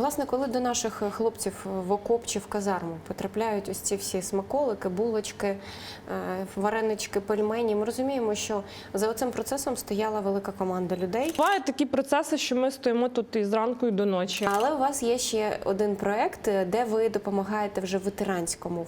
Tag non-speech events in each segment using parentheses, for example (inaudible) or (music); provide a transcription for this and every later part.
Власне, коли до наших е, хлопців в окоп чи в казарму потрапляють ось ці всі смаколики, булочки, е, варенички, пельмені, ми розуміємо, що за цим процесом стояла велика команда людей. Бувають такі процеси, що ми стоїмо тут і зранку, і до ночі. Але у вас є ще один проект, е, де ви допомагаєте вже ветеранському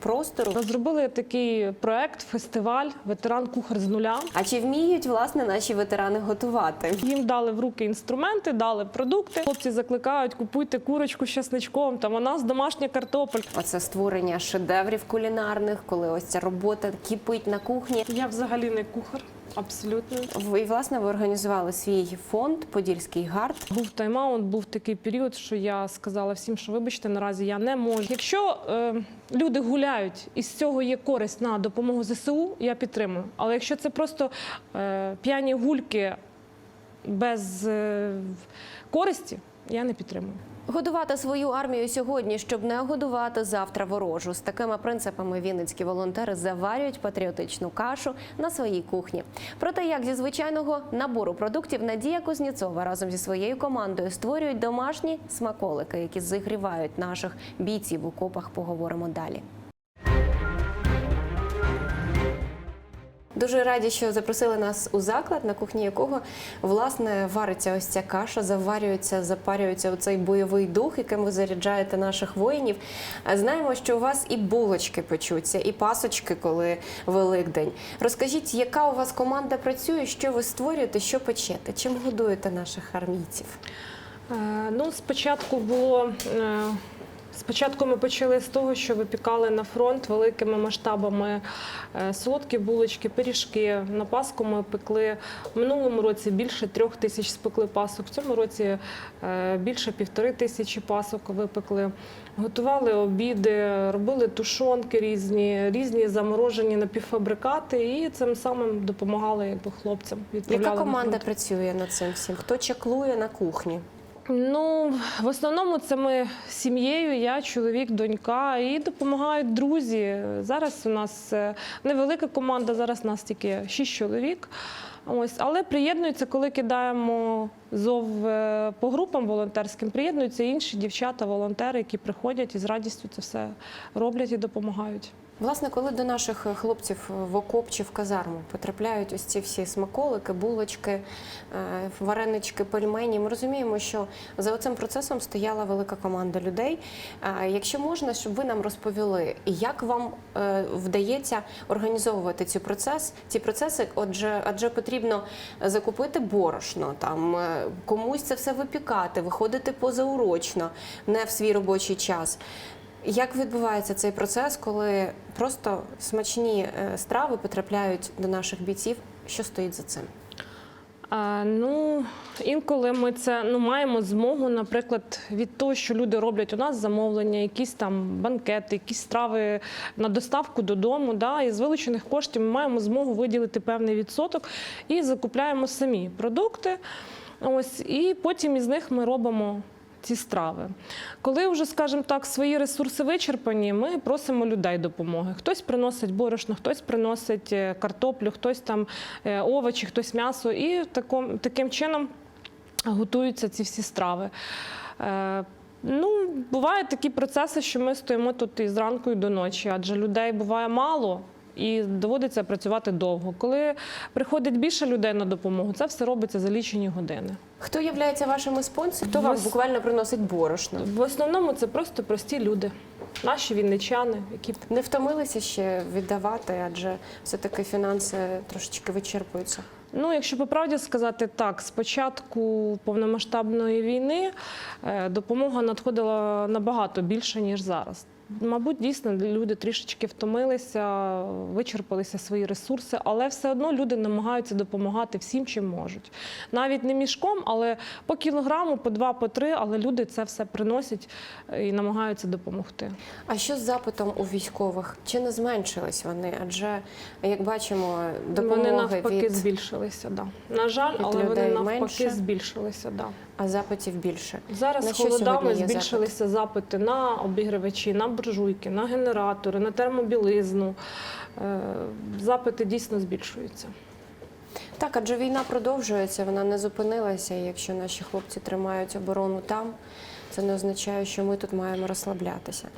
простору. Зробили такий проект, фестиваль Ветеран кухар з нуля. А чи вміють власне наші ветерани готувати? Їм дали в руки інструменти, дали продукти. Хлопці закликають, купуйте курочку з чесничком. Там у нас домашня картопель. Оце створення шедеврів кулінарних, коли ось ця робота кипить на кухні. Я взагалі не кухар, абсолютно. Ви, І власне ви організували свій фонд Подільський гард. Був тайм-аут, був такий період, що я сказала всім, що вибачте, наразі я не можу. Якщо е, люди гуляють і з цього є користь на допомогу ЗСУ, я підтримую. Але якщо це просто е, п'яні гульки без е, користі, я не підтримую. Годувати свою армію сьогодні, щоб не годувати завтра ворожу. З такими принципами вінницькі волонтери заварюють патріотичну кашу на своїй кухні. Про те, як зі звичайного набору продуктів Надія Кузніцова разом зі своєю командою створюють домашні смаколики, які зігрівають наших бійців в окопах, поговоримо далі. Дуже раді, що запросили нас у заклад, на кухні якого власне вариться ось ця каша, заварюється, запарюється оцей бойовий дух, яким ви заряджаєте наших воїнів. Знаємо, що у вас і булочки печуться, і пасочки, коли Великдень. Розкажіть, яка у вас команда працює, що ви створюєте, що печете, чим годуєте наших армійців? Е, Ну, спочатку було. Спочатку ми почали з того, що випікали на фронт великими масштабами е, солодкі булочки, пиріжки. На Пасху ми пекли в минулому році більше трьох тисяч спекли пасок. В цьому році е, більше півтори тисячі пасок випекли. Готували обіди, робили тушонки різні, різні заморожені напівфабрикати, і цим самим допомагали якби, хлопцям. Яка команда працює над цим всім? Хто чаклує на кухні? Ну, в основному це ми сім'єю, я, чоловік, донька, і допомагають друзі. Зараз у нас е, невелика команда, зараз нас тільки шість чоловік. Ось, але приєднуються, коли кидаємо зов е, по групам волонтерським, приєднуються інші дівчата, волонтери, які приходять і з радістю це все роблять і допомагають. Власне, коли до наших хлопців в окоп чи в казарму потрапляють ось ці всі смаколики, булочки, е, варенички, пельмені, ми розуміємо, що за цим процесом стояла велика команда людей. Е, Якщо можна, щоб ви нам розповіли, як вам е, вдається організовувати ці процес, ці процеси, отже, адже потрібно закупити борошно, там е, комусь це все випікати, виходити позаурочно, не в свій робочий час. Як відбувається цей процес, коли просто смачні е, страви потрапляють до наших бійців? Що стоїть за цим? А, ну, інколи ми це ну, маємо змогу, наприклад, від того, що люди роблять у нас замовлення, якісь там банкети, якісь страви на доставку додому. Да, і з вилучених коштів ми маємо змогу виділити певний відсоток і закупляємо самі продукти. Ось, і потім із них ми робимо. Ці страви. Коли вже, скажімо так, свої ресурси вичерпані, ми просимо людей допомоги. Хтось приносить борошно, хтось приносить е, картоплю, хтось там е, овочі, хтось м'ясо. І таком, таким чином готуються ці всі страви. Е, Ну, бувають такі процеси, що ми стоїмо тут і зранку, і до ночі, адже людей буває мало. І доводиться працювати довго. Коли приходить більше людей на допомогу, це все робиться за лічені години. Хто є вашими спонсорами? Хто вам Вас- буквально приносить борошно? В основному це просто прості люди, наші вінничани, які Не втомилися ще віддавати, адже все-таки фінанси трошечки вичерпуються. Ну, якщо по правді сказати так, з початку повномасштабної війни е, допомога надходила набагато більше, ніж зараз. Мабуть, дійсно люди трішечки втомилися, вичерпалися свої ресурси, але все одно люди намагаються допомагати всім, чим можуть. Навіть не мішком, але по кілограму, по два, по три, але люди це все приносять е, і намагаються допомогти. А що з запитом у військових? Чи не зменшились вони? Адже як бачимо, допомоги вони навпаки від збільшилися. Да. На жаль, від але вони навпаки менше. збільшилися. Да. А запитів більше. Зараз На холодами збільшилися запити на обігрівачі, на буржуйки, на генератори, на термобілизну. Е, Запити дійсно збільшуються. Так, адже війна продовжується, вона не зупинилася. І якщо наші хлопці тримають оборону там, Це не означає, що ми тут маємо розслаблятися.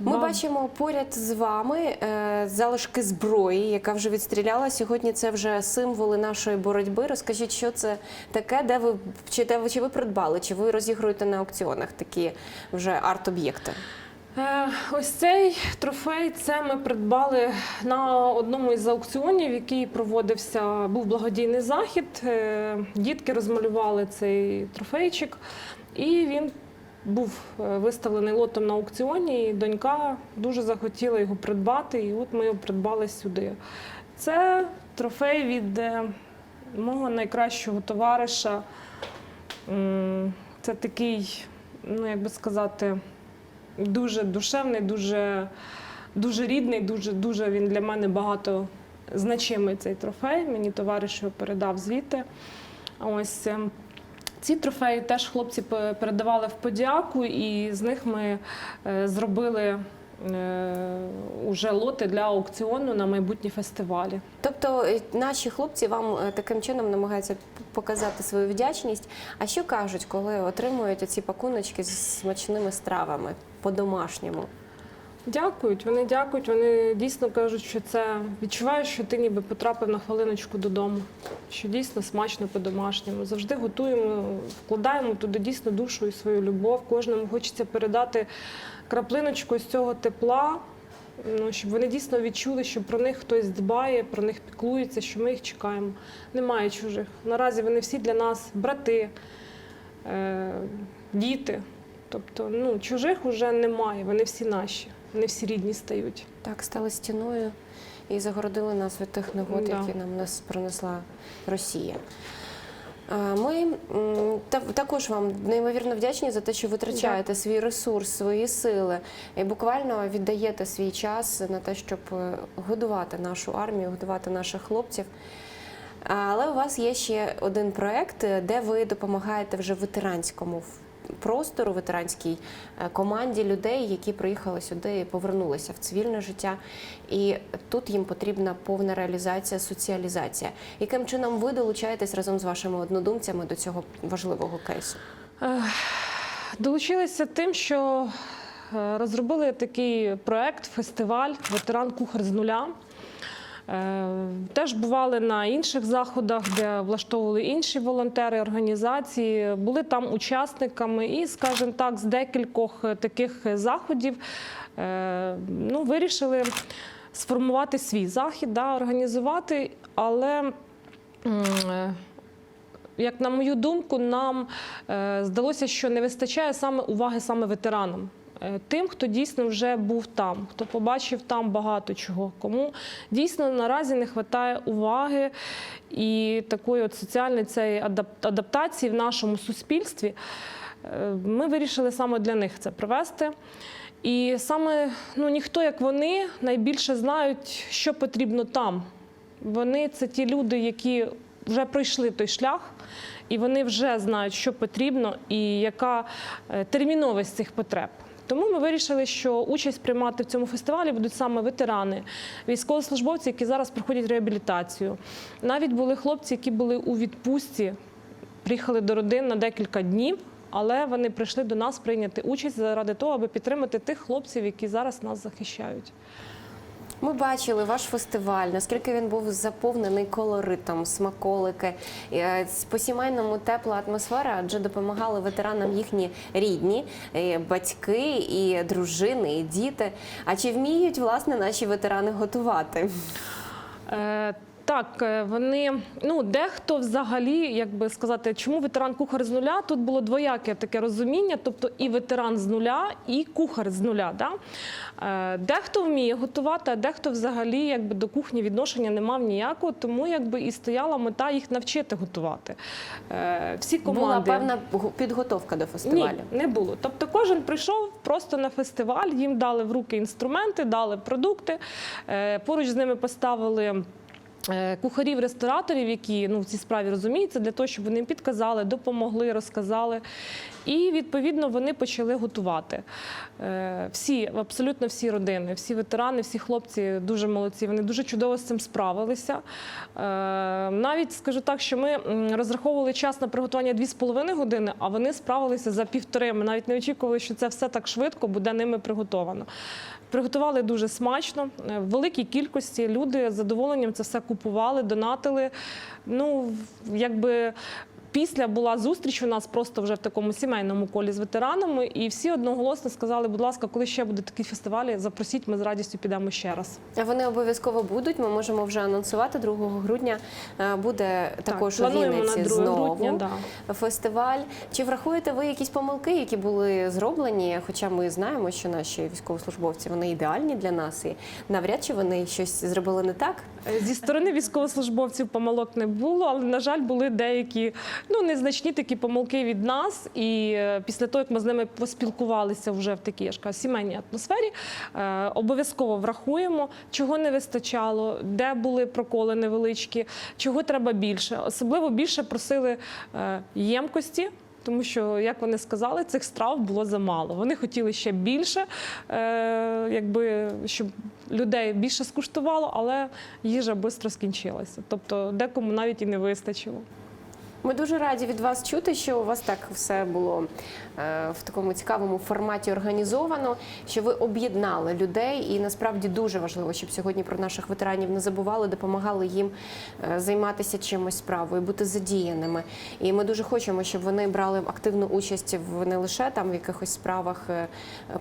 Ми Ба- бачимо поряд з вами е, залишки зброї, яка вже відстріляла. Сьогодні це вже символи нашої боротьби. Розкажіть, що це таке, де ви чи де ви чи ви придбали, чи ви розігруєте на аукціонах такі вже арт-об'єкти? Е, Ось цей трофей це ми придбали на одному із аукціонів, який проводився, був благодійний захід. Е, Дітки розмалювали цей трофейчик, і він був е, виставлений лотом на аукціоні. І донька дуже захотіла його придбати, і от ми його придбали сюди. Це трофей від е, мого найкращого товариша. Це такий, ну як би сказати, дуже душевний, дуже, дуже рідний, дуже, дуже він для мене багато значимий цей трофей. Мені товариш його передав звідти. Ось е, ці трофеї теж хлопці пе- передавали в подяку, і з них ми е, зробили е, уже лоти для аукціону на майбутні фестивалі. Тобто е, наші хлопці вам таким чином намагаються показати свою вдячність. А що кажуть, коли отримують оці пакуночки з смачними стравами по-домашньому? Дякують, вони дякують. Вони дійсно кажуть, що це відчуваєш, що ти ніби потрапив на хвилиночку додому. Що дійсно смачно по-домашньому. Завжди готуємо, вкладаємо туди дійсно душу і свою любов. Кожному хочеться передати краплиночку з цього тепла. Ну, щоб вони дійсно відчули, що про них хтось дбає, про них піклується, що ми їх чекаємо. Немає чужих. Наразі вони всі для нас брати, е, діти. Тобто, ну, чужих вже немає, вони всі наші, вони всі рідні стають. Так, стали стіною і загородили нас від тих негод, Да. які нам нас принесла Росія. Ми та- також вам неймовірно вдячні за те, що витрачаєте свій ресурс, свої сили і буквально віддаєте свій час на те, щоб е, годувати нашу армію, годувати наших хлопців. Але у вас є ще один проект, е, де ви допомагаєте вже ветеранському простору, ветеранській е, команді людей, які приїхали сюди і повернулися в цивільне життя. І тут їм потрібна повна реалізація, соціалізація. Яким чином ви долучаєтесь разом з вашими однодумцями до цього важливого кейсу? Долучилися тим, що е, розробили такий проект, фестиваль Ветеран кухар з нуля. Е, Теж бували на інших заходах, де влаштовували інші волонтери, організації, були там учасниками, і, скажімо так, з декількох е, таких заходів е, ну, вирішили сформувати свій захід, да, організувати, але. як на мою думку, нам здалося, що не вистачає саме уваги саме ветеранам. Е, Тим, хто дійсно вже був там, хто побачив там багато чого, кому дійсно наразі не вистачає уваги і такої от соціальної цієї адаптації в нашому суспільстві. Е, Ми вирішили саме для них це провести. І саме ну, ніхто, як вони, найбільше знають, що потрібно там. Вони це ті люди, які вже пройшли той шлях, і вони вже знають, що потрібно і яка е, терміновість цих потреб. Тому ми вирішили, що участь приймати в цьому фестивалі будуть саме ветерани, військовослужбовці, які зараз проходять реабілітацію. Навіть були хлопці, які були у відпустці, приїхали до родин на декілька днів, але вони прийшли до нас прийняти участь заради того, аби підтримати тих хлопців, які зараз нас захищають. Ми бачили ваш фестиваль, наскільки він був заповнений колоритом, смаколики. Е, По сімейному тепла атмосфера, адже допомагали ветеранам їхні рідні, е, батьки, і дружини, і діти. А чи вміють власне наші ветерани готувати? Так, е, вони ну дехто взагалі, як би сказати, чому ветеран кухар з нуля? Тут було двояке таке розуміння, тобто і ветеран з нуля, і кухар з нуля. Да? Е, Дехто вміє готувати, а дехто взагалі якби до кухні відношення не мав ніякого, тому якби і стояла мета їх навчити готувати. Е, Всі команди Була певна підготовка до фестивалю. ні, не було. Тобто кожен прийшов просто на фестиваль, їм дали в руки інструменти, дали продукти. Поруч з ними поставили е, Кухарів, рестораторів, які ну в цій справі розуміються, для того, щоб вони підказали, допомогли, розказали. І відповідно вони почали готувати. Е, Всі, абсолютно всі родини, всі ветерани, всі хлопці дуже молодці. Вони дуже чудово з цим справилися. Е, Навіть скажу так, що ми розраховували час на приготування 2,5 години, а вони справилися за півтори. Ми навіть не очікували, що це все так швидко буде ними приготовано. Приготували дуже смачно, е, в великій кількості люди з задоволенням це все купували, донатили. Ну, якби Після була зустріч у нас просто вже в такому сімейному колі з ветеранами, і всі одноголосно сказали, будь ласка, коли ще буде такі фестивалі, запросіть, ми з радістю підемо ще раз. А Вони обов'язково будуть. Ми можемо вже анонсувати 2 грудня. е, Буде також у Вінниці на 2 знову грудня. Да. фестиваль. Чи врахуєте ви якісь помилки, які були зроблені? Хоча ми знаємо, що наші військовослужбовці вони ідеальні для нас, і навряд чи вони щось зробили не так. Зі сторони військовослужбовців помилок не було, але на жаль, були деякі ну незначні такі помилки від нас. І е, після того, як ми з ними поспілкувалися вже в такій я сімейній атмосфері, е, обов'язково врахуємо, чого не вистачало, де були проколи невеличкі, чого треба більше. Особливо більше просили е, ємкості. Тому що, як вони сказали, цих страв було замало. Вони хотіли ще більше, е, якби щоб людей більше скуштувало, але їжа швидко скінчилася. Тобто декому навіть і не вистачило. Ми дуже раді від вас чути, що у вас так все було е, в такому цікавому форматі організовано, що ви об'єднали людей, і насправді дуже важливо, щоб сьогодні про наших ветеранів не забували, допомагали їм е, займатися чимось справою, бути задіяними. І ми дуже хочемо, щоб вони брали активну участь в не лише там в якихось справах е,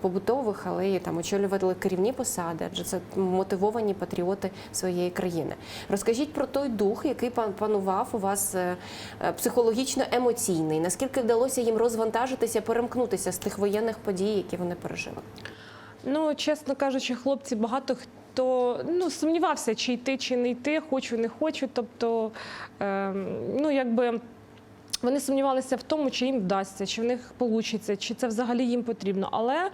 побутових, але й там очолювали керівні посади, адже це мотивовані патріоти своєї країни. Розкажіть про той дух, який пан- панував у вас психологічно-емоційний. Наскільки вдалося їм розвантажитися, перемкнутися з тих воєнних подій, які вони пережили? Ну, чесно кажучи, хлопці багато хто ну, сумнівався, чи йти, чи не йти, хочу, не хочу. Тобто, е, ну, якби. Вони сумнівалися в тому, чи їм вдасться, чи в них вийде, чи це взагалі їм потрібно. Але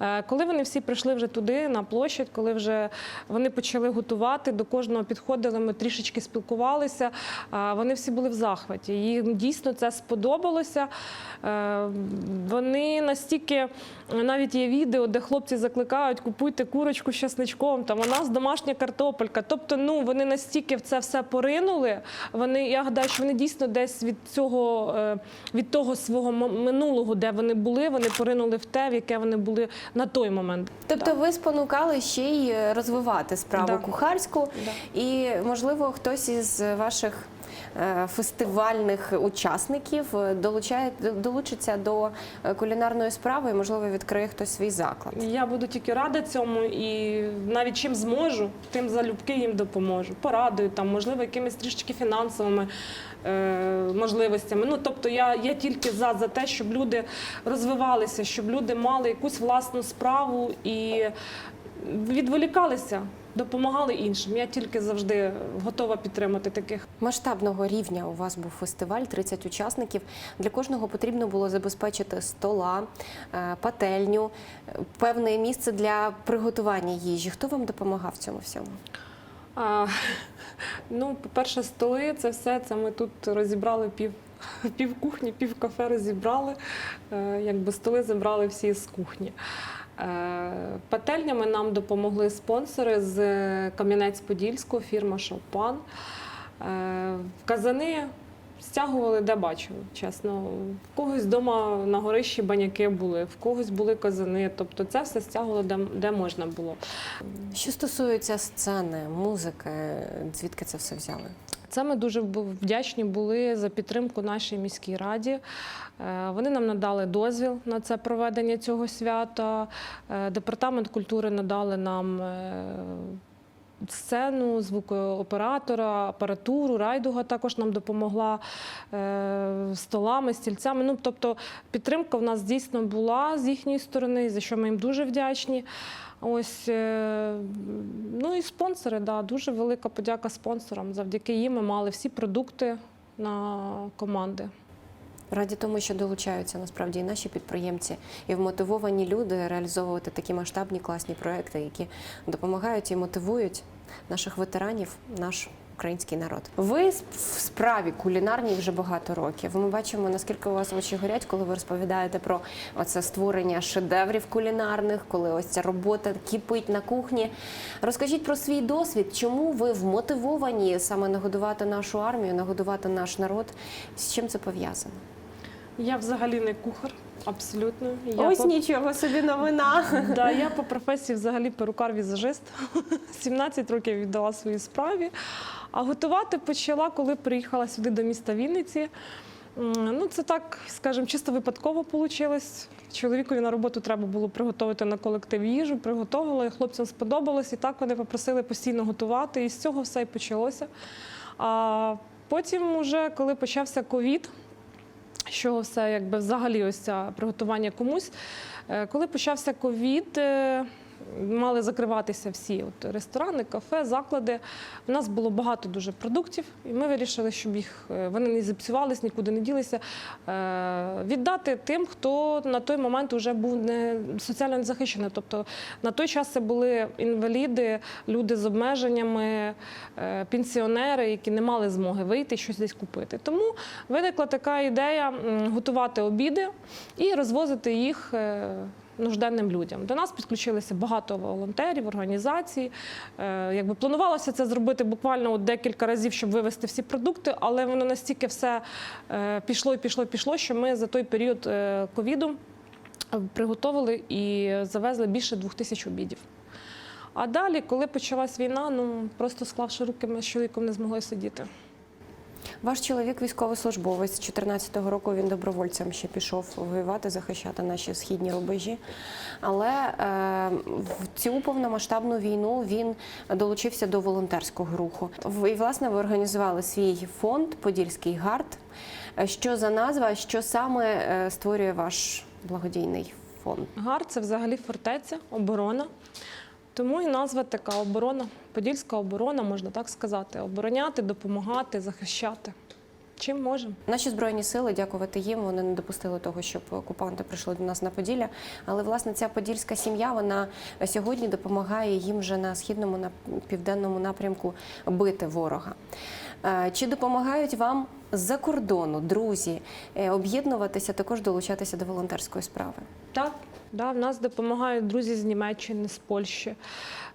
е, коли вони всі прийшли вже туди, на площадь, коли вже вони почали готувати, до кожного підходили, ми трішечки спілкувалися, е, вони всі були в захваті. Їм дійсно це сподобалося. Е, Вони настільки навіть є відео, де хлопці закликають, купуйте курочку з чесничком, там у нас домашня картопелька. Тобто, ну вони настільки в це все поринули. Вони, я гадаю, що вони дійсно десь від цього, е, від того свого минулого, де вони були, вони поринули в те, в яке вони були на той момент. Тобто ви спонукали ще й е, розвивати справу Да. кухарську, Да. і можливо хтось із ваших е, фестивальних учасників долучає долучиться до кулінарної справи, і можливо відкриє хтось свій заклад. Я буду тільки рада цьому і навіть чим зможу, тим залюбки їм допоможу. Порадую там, можливо, якимись трішечки фінансовими можливостями. Ну тобто я, я тільки за, за те, щоб люди розвивалися, щоб люди мали якусь власну справу і відволікалися, допомагали іншим. Я тільки завжди готова підтримати таких. Масштабного рівня у вас був фестиваль, 30 учасників. Для кожного потрібно було забезпечити стола, е, пательню, е, певне місце для приготування їжі. Хто вам допомагав в цьому всьому? А, ну, по-перше, столи, це все. Це ми тут розібрали пів, (laughs) пів кухні, пів кафе розібрали. Е, якби столи забрали всі з кухні. Е, пательнями нам допомогли спонсори з Кам'янець-Подільського, фірма Шопан. Е, казани стягували, де бачили, чесно. В когось вдома на горищі баняки були, в когось були казани. Тобто це все стягували, де, де можна було. Що стосується сцени, музики, звідки це все взяли? Це ми дуже вдячні були за підтримку нашій міській раді. Е, Вони нам надали дозвіл на це проведення цього свята. Е, Департамент культури надали нам е, сцену, звукооператора, апаратуру. Райдуга також нам допомогла е, столами, стільцями. Ну, тобто підтримка в нас дійсно була з їхньої сторони, за що ми їм дуже вдячні. Ось е, ну і спонсори, да, дуже велика подяка спонсорам. Завдяки їм ми мали всі продукти на команди. Раді тому, що долучаються насправді і наші підприємці, і вмотивовані люди реалізовувати такі масштабні класні проекти, які допомагають і мотивують наших ветеранів, наш український народ. Ви в справі кулінарній вже багато років. Ми бачимо, наскільки у вас очі горять, коли ви розповідаєте про оце створення шедеврів кулінарних, коли ось ця робота кипить на кухні. Розкажіть про свій досвід, чому ви вмотивовані саме нагодувати нашу армію, нагодувати наш народ? З чим це пов'язано? Я взагалі не кухар, абсолютно. Я ось по- нічого собі новина. Да, я по професії взагалі перукар-візажист. 17 (laughs) років віддала своїй справі. А готувати почала, коли приїхала сюди до міста Вінниці. Ну, це так, скажімо, чисто випадково вийшло. Чоловікові на роботу треба було приготувати на колектив їжу, приготувала, і хлопцям сподобалось. І так вони попросили постійно готувати. І з цього все і почалося. А потім, уже, коли почався ковід, що все якби взагалі ось це приготування комусь. Е, Коли почався ковід, е, мали закриватися всі от ресторани, кафе, заклади. У нас було багато дуже продуктів, і ми вирішили, щоб їх е, вони не зіпсувались, нікуди не ділися. е, Віддати тим, хто на той момент вже був не соціально незахищений. Тобто на той час це були інваліди, люди з обмеженнями, е, пенсіонери, які не мали змоги вийти щось десь купити. Тому виникла така ідея готувати обіди і розвозити їх. Нужденним людям до нас підключилися багато волонтерів, організацій. Е, якби планувалося це зробити буквально от декілька разів, щоб вивезти всі продукти, але воно настільки все е, пішло і пішло, пішло, що ми за той період е, ковіду приготовили і завезли більше двох тисяч обідів. А далі, коли почалась війна, ну просто склавши руки, ми з чоловіком не змогли сидіти. Ваш чоловік військовослужбовець. З 14-го року він добровольцем ще пішов воювати, захищати наші східні рубежі. Але е, в цю повномасштабну війну він долучився до волонтерського руху. І, власне, ви організували свій фонд Подільський гард. Е, Що за назва, що саме е, створює ваш благодійний фонд? Гар це взагалі фортеця, оборона. Тому і назва така оборона, подільська оборона, можна так сказати. Обороняти, допомагати, захищати. Чим можемо. Наші збройні сили, дякувати їм, вони не допустили того, щоб окупанти прийшли до нас на Поділля. Але власне ця подільська сім'я вона сьогодні допомагає їм вже на східному на південному напрямку бити ворога. Е, Чи допомагають вам з-за кордону, друзі, е, об'єднуватися, також долучатися до волонтерської справи? Так, да, в нас допомагають друзі з Німеччини, з Польщі.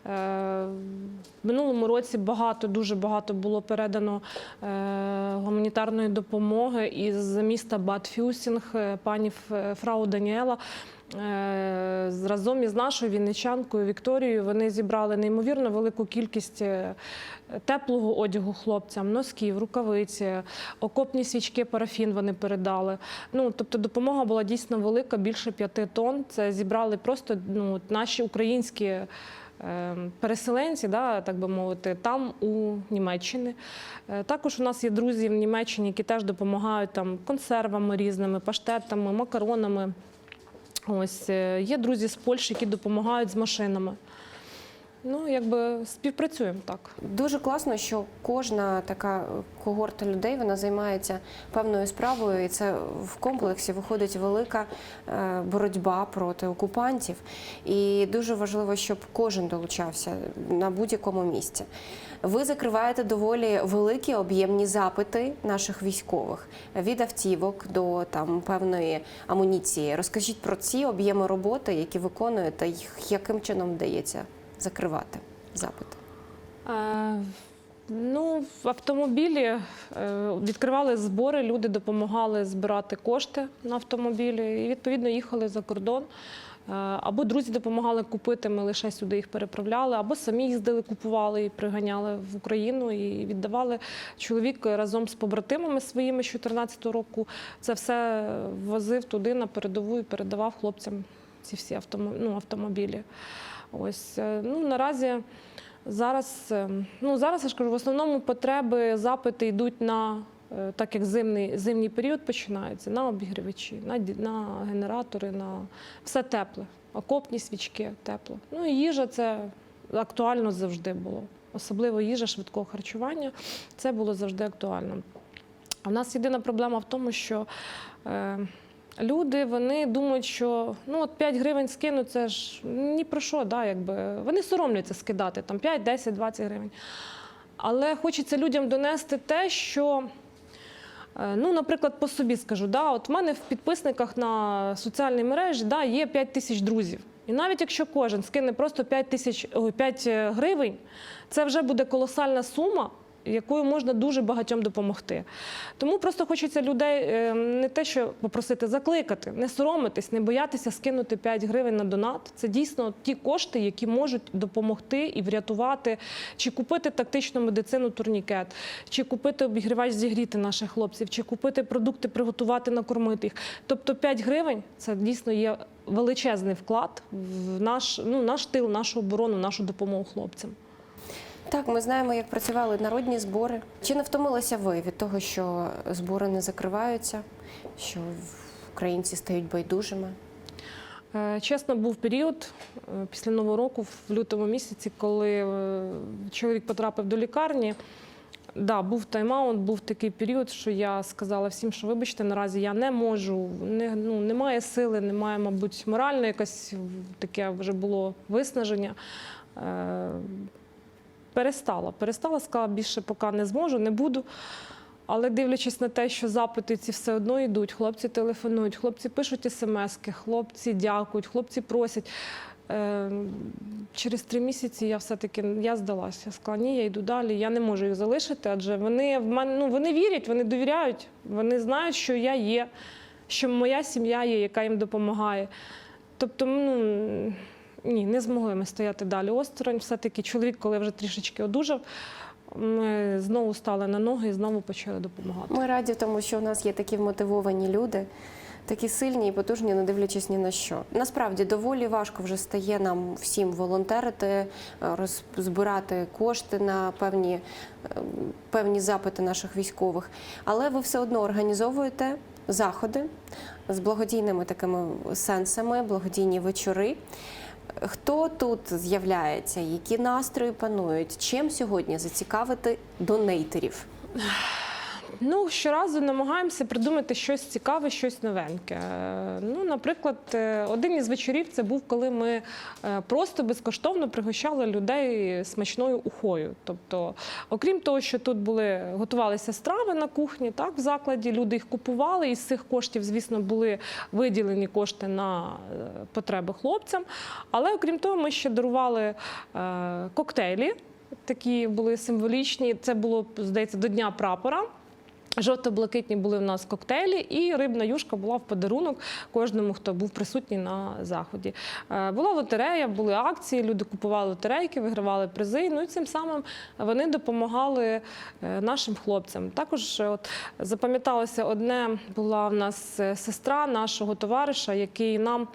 Е, в минулому році багато, дуже багато було передано е, гуманітарної допомоги із міста Бад Фюсінг, е, пані Фрау Даніела. Е, Разом із нашою вінничанкою Вікторією вони зібрали неймовірно велику кількість е, теплого одягу хлопцям, носків, рукавиці, окопні свічки, парафін вони передали. Ну тобто допомога була дійсно велика, більше п'яти тонн. Це зібрали просто ну, наші українські. е, Переселенці, да, так би мовити, там у Німеччині. Також у нас є друзі в Німеччині, які теж допомагають там консервами різними, паштетами, макаронами. Ось е, є друзі з Польщі, які допомагають з машинами. Ну, якби співпрацюємо так. Дуже класно, що кожна така когорта людей вона займається певною справою, і це в комплексі виходить велика е, боротьба проти окупантів. І дуже важливо, щоб кожен долучався на будь-якому місці. Ви закриваєте доволі великі об'ємні запити наших військових від автівок до там певної амуніції. Розкажіть про ці об'єми роботи, які виконуєте, і яким чином вдається закривати запити. Е, Ну, в автомобілі е, відкривали збори, люди допомагали збирати кошти на автомобілі і відповідно їхали за кордон. Е, Або друзі допомагали купити, ми лише сюди їх переправляли, або самі їздили, купували і приганяли в Україну і віддавали. Чоловік разом з побратимами своїми з 2014 року це все возив туди на передову і передавав хлопцям ці всі ну, автомобілі. Ось е, ну наразі зараз, е, ну зараз я ж кажу, в основному потреби, запити йдуть на е, так як зимний, зимній період починається, на обігрівачі, на, на генератори, на все тепле, окопні свічки, тепло. Ну і їжа це актуально завжди було. Особливо їжа швидкого харчування. Це було завжди актуально. А в нас єдина проблема в тому, що е, люди вони думають, що ну от 5 гривень скину, це ж ні про що, да, якби. вони соромляться скидати там 5, 10, 20 гривень. Але хочеться людям донести те, що. е, Ну, наприклад, по собі скажу, да, от в мене в підписниках на соціальній мережі да, є 5 тисяч друзів. І навіть якщо кожен скине просто 5, тисяч, ой, 5 гривень, це вже буде колосальна сума, якою можна дуже багатьом допомогти. Тому просто хочеться людей е, не те, що попросити закликати, не соромитись, не боятися скинути 5 гривень на донат. Це дійсно ті кошти, які можуть допомогти і врятувати, чи купити тактичну медицину турнікет, чи купити обігрівач зігріти наших хлопців, чи купити продукти, приготувати, накормити їх. Тобто 5 гривень це дійсно є величезний вклад в наш, ну, наш тил, нашу оборону, нашу допомогу хлопцям. Так, ми знаємо, як працювали народні збори. Чи не втомилися ви від того, що збори не закриваються, що українці стають байдужими? Е, Чесно, був період е, після Нового року, в лютому місяці, коли е, чоловік потрапив до лікарні. Да, був тайм-аут, був такий період, що я сказала всім, що вибачте, наразі я не можу, не, ну, немає сили, немає, мабуть, морально якесь таке вже було виснаження. Перестала. Перестала, сказала, більше поки не зможу, не буду. Але дивлячись на те, що запити ці все одно йдуть, хлопці телефонують, хлопці пишуть смски, хлопці дякують, хлопці просять. Е, Через три місяці я все-таки я здалася. Я сказала, ні, я йду далі, я не можу їх залишити, адже вони в мене ну, вони вірять, вони довіряють, вони знають, що я є, що моя сім'я є, яка їм допомагає. Тобто, ну ні, не змогли ми стояти далі осторонь. Все-таки чоловік, коли вже трішечки одужав, ми знову стали на ноги і знову почали допомагати. Ми раді тому, що у нас є такі вмотивовані люди, такі сильні і потужні, не дивлячись ні на що. Насправді доволі важко вже стає нам всім волонтерити, е, роз- збирати кошти на певні, е, певні запити наших військових. Але ви все одно організовуєте заходи з благодійними такими сенсами, благодійні вечори. Хто тут з'являється? Які настрої панують? Чим сьогодні зацікавити донейтерів? Ну, щоразу намагаємося придумати щось цікаве, щось новеньке. Е, Ну, наприклад, е, один із вечорів це був, коли ми е, просто безкоштовно пригощали людей смачною ухою. Тобто, окрім того, що тут були готувалися страви на кухні, так в закладі люди їх купували, і з цих коштів, звісно, були виділені кошти на потреби хлопцям. Але окрім того, ми ще дарували коктейлі. Такі були символічні. Це було, здається, до Дня прапора. Жовто-блакитні були в нас коктейлі, і рибна юшка була в подарунок кожному, хто був присутній на заході. Е, Була лотерея, були акції, люди купували лотерейки, вигравали призи. Ну і цим самим вони допомагали е, нашим хлопцям. Також от запам'яталося одне, була в нас е, сестра нашого товариша, який нам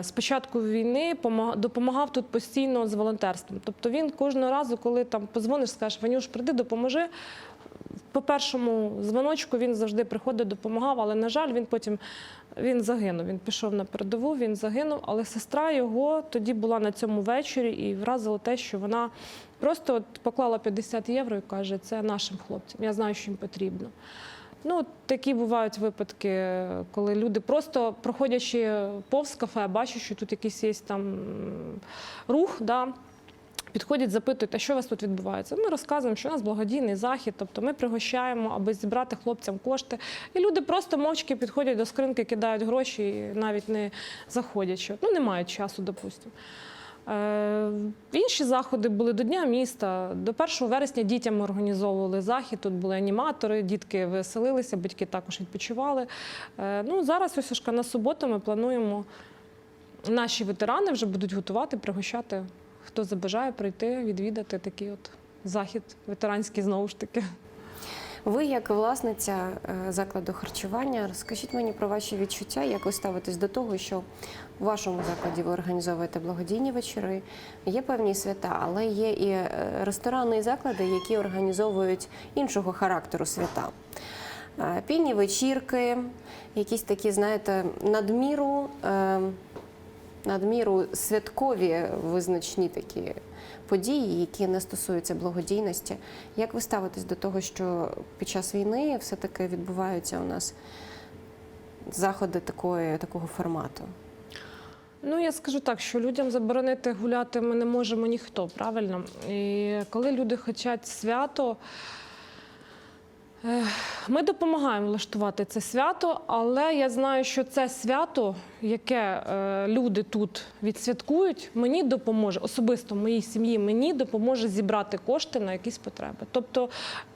з початку війни допомагав тут постійно з волонтерством. Тобто він кожного разу, коли там позвониш, скажеш, Ванюш, прийди, допоможи по першому дзвоночку він завжди приходив, допомагав, але, на жаль, він потім він загинув. Він пішов на передову, він загинув. Але сестра його тоді була на цьому вечорі і вразило те, що вона просто от поклала 50 євро і каже, це нашим хлопцям. Я знаю, що їм потрібно. Ну, такі бувають випадки, коли люди просто проходячи повз кафе, бачать, що тут якийсь є там рух. Да, Підходять, запитують, а що у вас тут відбувається? Ми розказуємо, що у нас благодійний захід, тобто ми пригощаємо, аби зібрати хлопцям кошти. І люди просто мовчки підходять до скринки, кидають гроші, і навіть не заходячи. Ну, не мають часу, допустимо. Е, Інші заходи були до Дня міста. До 1 вересня дітям організовували захід. Тут були аніматори, дітки веселилися, батьки також відпочивали. Е, Ну, зараз ось на суботу ми плануємо. Наші ветерани вже будуть готувати, пригощати, хто забажає прийти, відвідати такий от захід ветеранський знову ж таки. Ви, як власниця е, закладу харчування, розкажіть мені про ваші відчуття, як ви ставитесь до того, що в вашому закладі ви організовуєте благодійні вечори, є певні свята, але є і е, ресторани і заклади, які організовують іншого характеру свята. Е, Пільні вечірки, якісь такі, знаєте, надміру, е, надміру святкові визначні такі події, які не стосуються благодійності. Як ви ставитесь до того, що під час війни все-таки відбуваються у нас заходи такої, такого формату? Ну, я скажу так, що людям заборонити гуляти ми не можемо ніхто, правильно? І коли люди хочуть свято, ми допомагаємо влаштувати це свято, але я знаю, що це свято, яке е, люди тут відсвяткують, мені допоможе, особисто моїй сім'ї, мені допоможе зібрати кошти на якісь потреби. Тобто,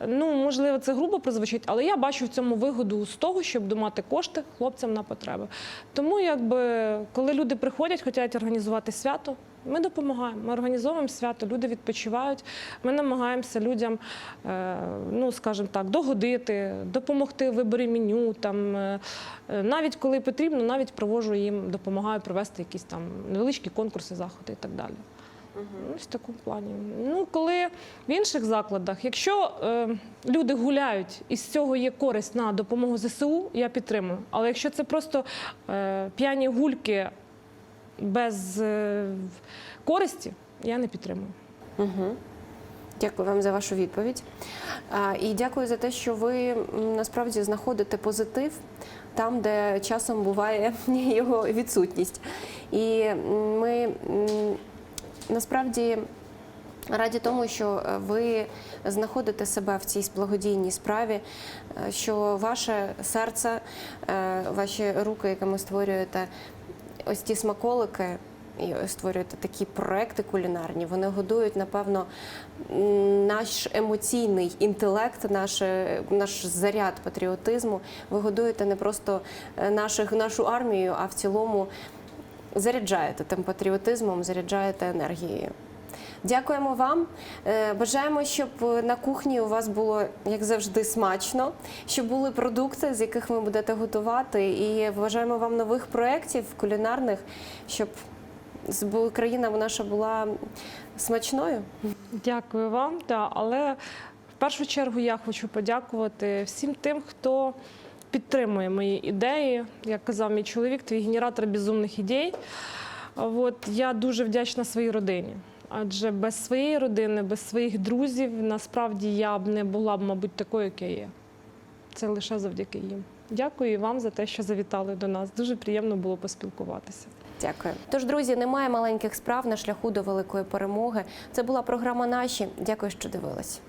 ну можливо, це грубо прозвучить, але я бачу в цьому вигоду з того, щоб домати кошти хлопцям на потреби. Тому, якби, коли люди приходять, хочуть організувати свято, ми допомагаємо. Ми організовуємо свято, люди відпочивають. Ми намагаємося людям, е, ну скажімо так, догодити, допомогти в виборі меню. Там е, е, навіть коли потрібно, навіть проводжу їм, допомагаю провести якісь там невеличкі конкурси, заходи і так далі. Ось в такому плані. Ну, коли в інших закладах, якщо е, люди гуляють і з цього є користь на допомогу ЗСУ, я підтримую. Але якщо це просто е, п'яні гульки без е, користі, я не підтримую. Угу. Дякую вам за вашу відповідь. І дякую за те, що ви насправді знаходите позитив там, де часом буває (laughs) його відсутність. І ми насправді. Раді тому, що е, ви знаходите себе в цій благодійній справі, е, що ваше серце, ваші руки, якими створюєте ось ті смаколики, і створюєте такі проекти кулінарні, вони годують, напевно, наш емоційний інтелект, наш, наш заряд патріотизму. Ви годуєте не просто е, наших, нашу армію, а в цілому заряджаєте тим патріотизмом, заряджаєте енергією. Дякуємо вам. Е, Бажаємо, щоб на кухні у вас було як завжди смачно, щоб були продукти, з яких ви будете готувати. І бажаємо вам нових проєктів кулінарних, щоб країна наша була смачною. Дякую вам. Да, але в першу чергу я хочу подякувати всім тим, хто підтримує мої ідеї. Як казав мій чоловік, твій генератор безумних ідей. От я дуже вдячна своїй родині. Адже без своєї родини, без своїх друзів, насправді я б не була б, мабуть, такою, як я є. Це лише завдяки їм. Дякую вам за те, що завітали до нас. Дуже приємно було поспілкуватися. Дякую. Тож, друзі, немає маленьких справ на шляху до великої перемоги. Це була програма Наші. Дякую, що дивились.